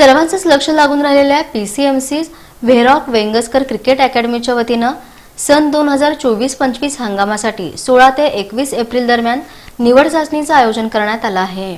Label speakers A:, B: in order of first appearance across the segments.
A: सर्वांचंच लक्ष लागून राहिलेल्या P C M C Verock Vengsarkar cricket अकॅडमीच्या वतीनं सन दोन हजार चोवीस पंचवीस हंगामासाठी सोळा ते एकवीस एप्रिल दरम्यान निवड चाचणीचं आयोजन करण्यात आलं आहे.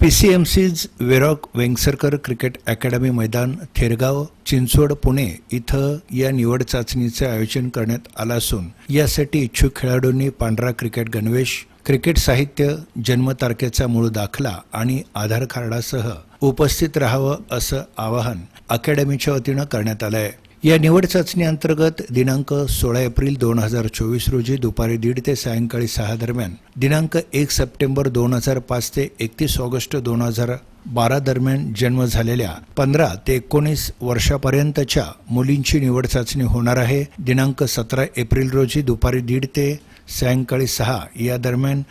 B: P C M C's Verock Vengsarkar cricket academy मैदान थेरगाव चिंचवड पुणे इथं या निवड चाचणीचे आयोजन करण्यात आलं असून यासाठी इच्छुक खेळाडूंनी पांढरा क्रिकेट गणवेश क्रिकेट साहित्य जन्मतारखेचा मूळ दाखला आणि आधार कार्डासह उपस्थित राहावं असं आवाहन अकॅडमीच्या वतीनं करण्यात आलं आहे या निवड चाचणी अंतर्गत दिनांक सोळा एप्रिल दोन हजार चोवीस रोजी दुपारी दीड ते सायंकाळी सहा दरम्यान दिनांक एक सप्टेंबर दोन हजार पाच ते एकतीस ऑगस्ट दोन हजार बारा दरम्यान जन्म झालेल्या पंधरा ते एकोणीस वर्षापर्यंतच्या मुलींची निवड चाचणी होणार आहे. दिनांक सतरा एप्रिल रोजी दुपारी दीड ते सायंकाळी सहा या दरम्यान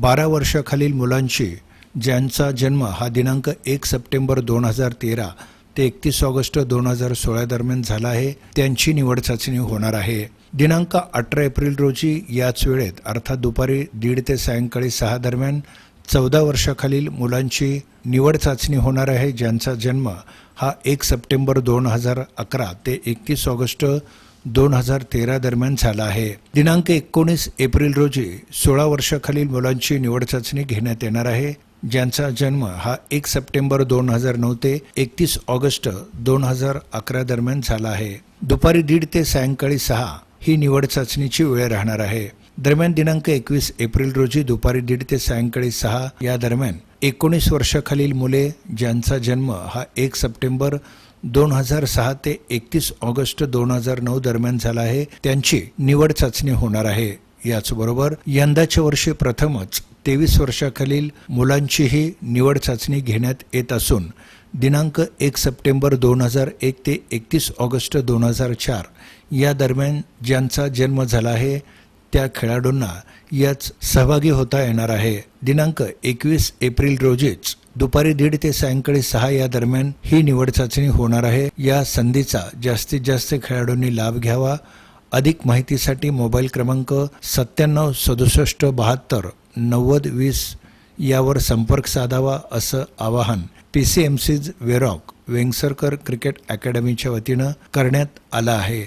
B: बारा वर्षाखालील मुलांची ज्यांचा जन्म हा दिनांक एक सप्टेंबर दोन हजार तेरा ते एकतीस ऑगस्ट दोन हजार सोळा दरम्यान झाला आहे त्यांची निवड चाचणी होणार आहे. दिनांक अठरा एप्रिल रोजी याच वेळेत अर्थात दुपारी दीड ते सायंकाळी सहा दरम्यान चौदा वर्षाखालील मुलांची निवड चाचणी होणार आहे ज्यांचा जन्म हा एक सप्टेंबर दोन हजार अकरा ते एकतीस ऑगस्ट दोन हजार तेरा दरम्यान झाला आहे. दिनांक एकोणीस एप्रिल रोजी सोळा वर्षाखालील मुलांची निवड चाचणी घेण्यात येणार आहे. ज्यांचा जन्म हा एक सप्टेंबर दोन हजार नऊ ते एकतीस ऑगस्ट दोन हजार अकरा दरम्यान झाला आहे. दुपारी दीड ते सायंकाळी सहा ही निवड चाचणीची वेळ राहणार आहे. दरम्यान दिनांक एकवीस एप्रिल रोजी दुपारी दीड ते सायंकाळी सहा या दरम्यान एकोणीस वर्षाखालील मुले ज्यांचा जन्म हा एक सप्टेंबर दोन हजार सहा ते एकतीस ऑगस्ट दोन हजार नऊ दरम्यान झाला आहे. त्यांची निवड चाचणी होणार आहे. याचबरोबर यंदाच्या वर्षी प्रथमच तेवीस वर्षाखालील मुलांचीही निवड चाचणी घेण्यात येत असून दिनांक एक सप्टेंबर दोन हजार एक ते एकतीस ऑगस्ट दोन हजार चार या दरम्यान ज्यांचा जन्म झाला आहे त्या खेळाडूंना याच सहभागी होता येणार आहे. दिनांक एकवीस एप्रिल रोजीच दुपारी दीड ते सायंकाळी सहा या दरम्यान ही निवड चाचणी होणार आहे. या संधीचा जास्तीत जास्त खेळाडूंनी लाभ घ्यावा. अधिक माहितीसाठी मोबाईल क्रमांक सत्त्याण्णव सदुसष्ट बहात्तर नव्वद वीस यावर संपर्क साधावा असं आवाहन P C M C's Verock Vengsarkar cricket अकॅडमीच्या वतीनं करण्यात आलं आहे.